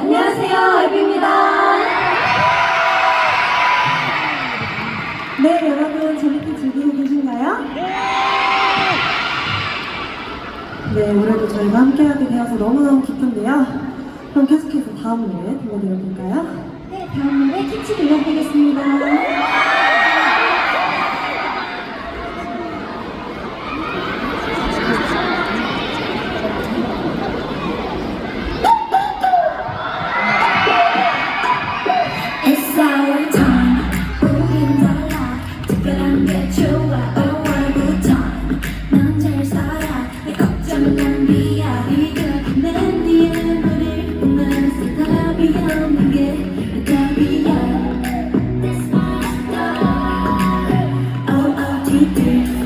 안녕하세요, 에비입니다. 네, 여러분 재밌게 즐기고 계신가요? 네! 네, 올해도 저희가 함께하게 되어서 너무너무 기쁜데요. 그럼 계속해서 다음 노래 들려드려볼까요? 네, 다음 노래 키치 들려드리겠습니다. you.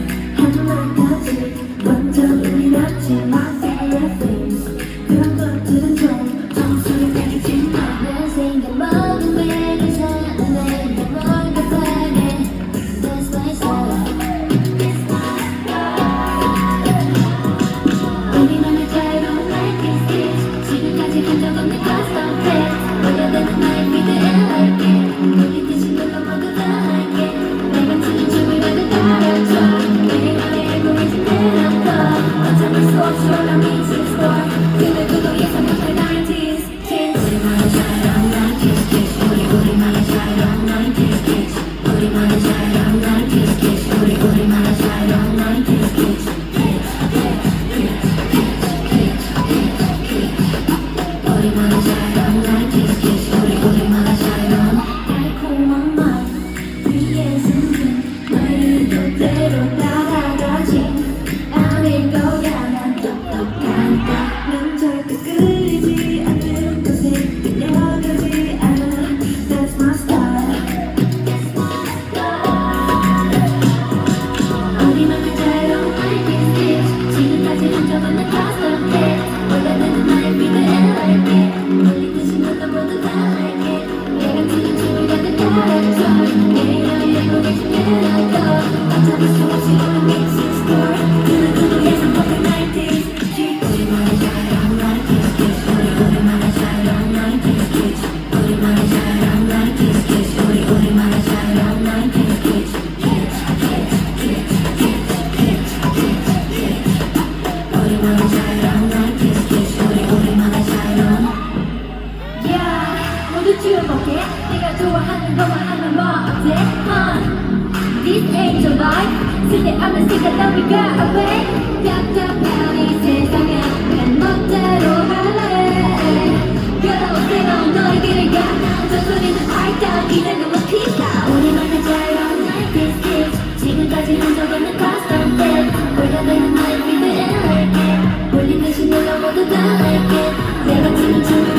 everyone's eyes. 주목해 내가 좋아하는 것만 하면 뭐 어때? huh? This ain't your life. 쓸데없는 생각 넘기가 away. 다 할게? 내 방식은